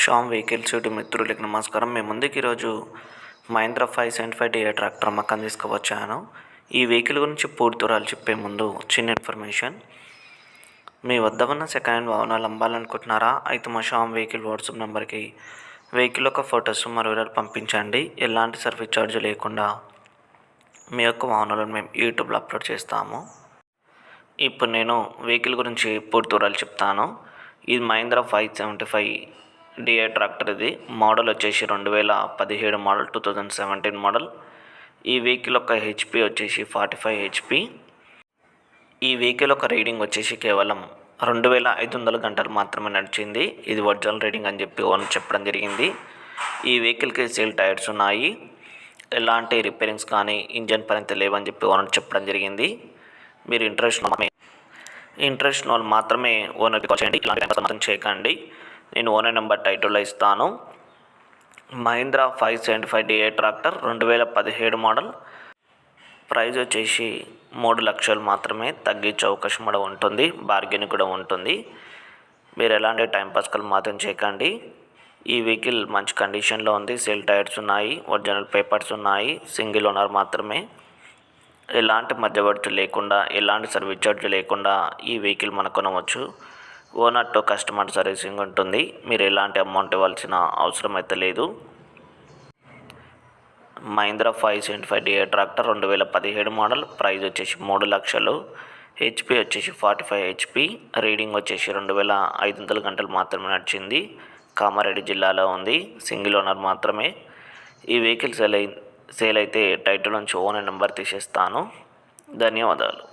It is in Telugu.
శ్యామ్ వెహికల్స్ యూటి మిత్రులకి నమస్కారం. మేము ముందుకు ఈరోజు Mahindra five seventy five D A tractor అమ్మకం తీసుకువచ్చాను. ఈ వెహికల్ గురించి పూర్తి చెప్పే ముందు చిన్న ఇన్ఫర్మేషన్. మీ వద్ద ఉన్న సెకండ్ హ్యాండ్ వాహనాలు అమ్మాలనుకుంటున్నారా? అయితే మా షామ్ వెహికల్ వాట్సాప్ నెంబర్కి వెహికల్ యొక్క ఫొటోస్ మరో వివరాలు పంపించండి. ఎలాంటి సర్వీస్ ఛార్జ్ లేకుండా మీ యొక్క వాహనాలను మేము యూట్యూబ్లో అప్లోడ్ చేస్తాము. ఇప్పుడు నేను వెహికల్ గురించి పూర్తి వివరాలు చెప్తాను. ఇది Mahindra five seventy five D A tractor ఇది. మోడల్ వచ్చేసి రెండు వేల పదిహేడు model two thousand seventeen model. ఈ వెహికల్ యొక్క హెచ్పి వచ్చేసి ఫార్టీ ఫైవ్ హెచ్పి. ఈ వెహికల్ యొక్క రీడింగ్ వచ్చేసి కేవలం రెండు వేల ఐదు వందల గంటలు మాత్రమే నడిచింది. ఇది ఒరిజినల్ రీడింగ్ అని చెప్పి ఓనర్ చెప్పడం జరిగింది. ఈ వెహికల్కి సేల్ టైర్స్ ఉన్నాయి. ఎలాంటి రిపేరింగ్స్ కానీ ఇంజన్ పని లేవని చెప్పి ఓనర్ చెప్పడం జరిగింది. మీరు ఇంట్రెస్ట్ ఇంట్రెస్ట్ వాళ్ళు మాత్రమే ఓనర్కి కాల్ చేయండి. ఇలాంటి చేయకండి. నేను ఓనర్ నెంబర్ టైటిల్లో ఇస్తాను. Mahindra five seventy five D A tractor రెండు వేల పదిహేడు మోడల్. ప్రైజ్ వచ్చేసి మూడు లక్షలు మాత్రమే తగ్గించే అవకాశం కూడా ఉంటుంది బార్గెన్ కూడా ఉంటుంది. మీరు ఎలాంటి టైం పాస్కల్ మాత్రం చేయకండి. ఈ వెహికల్ మంచి కండిషన్లో ఉంది సేల్ టైర్స్ ఉన్నాయి ఒరిజినల్ పేపర్స్ ఉన్నాయి సింగిల్ ఓనర్ మాత్రమే. ఎలాంటి మధ్యవర్తి లేకుండా ఎలాంటి సర్వీస్ ఛార్జ్ లేకుండా ఈ వెహికల్ మనం కొనవచ్చు. ఓనర్ టు కస్టమర్ సర్వీసింగ్ ఉంటుంది. మీరు ఎలాంటి అమౌంట్ ఇవ్వాల్సిన అవసరం అయితే లేదు. Mahindra five seventy five D A tractor రెండు వేల పదిహేడు మోడల్. ప్రైస్ వచ్చేసి మూడు లక్షలు. హెచ్పి వచ్చేసి ఫార్టీ ఫైవ్ హెచ్పి. రీడింగ్ వచ్చేసి రెండు వేల ఐదు వందల గంటలు మాత్రమే నడిచింది. కామారెడ్డి జిల్లాలో ఉంది. సింగిల్ ఓనర్ మాత్రమే. ఈ వెహికల్ సేల్ అయి సేల్ అయితే టైటిల్ నుంచి ఓనర్ నెంబర్ తీసేస్తాను. ధన్యవాదాలు.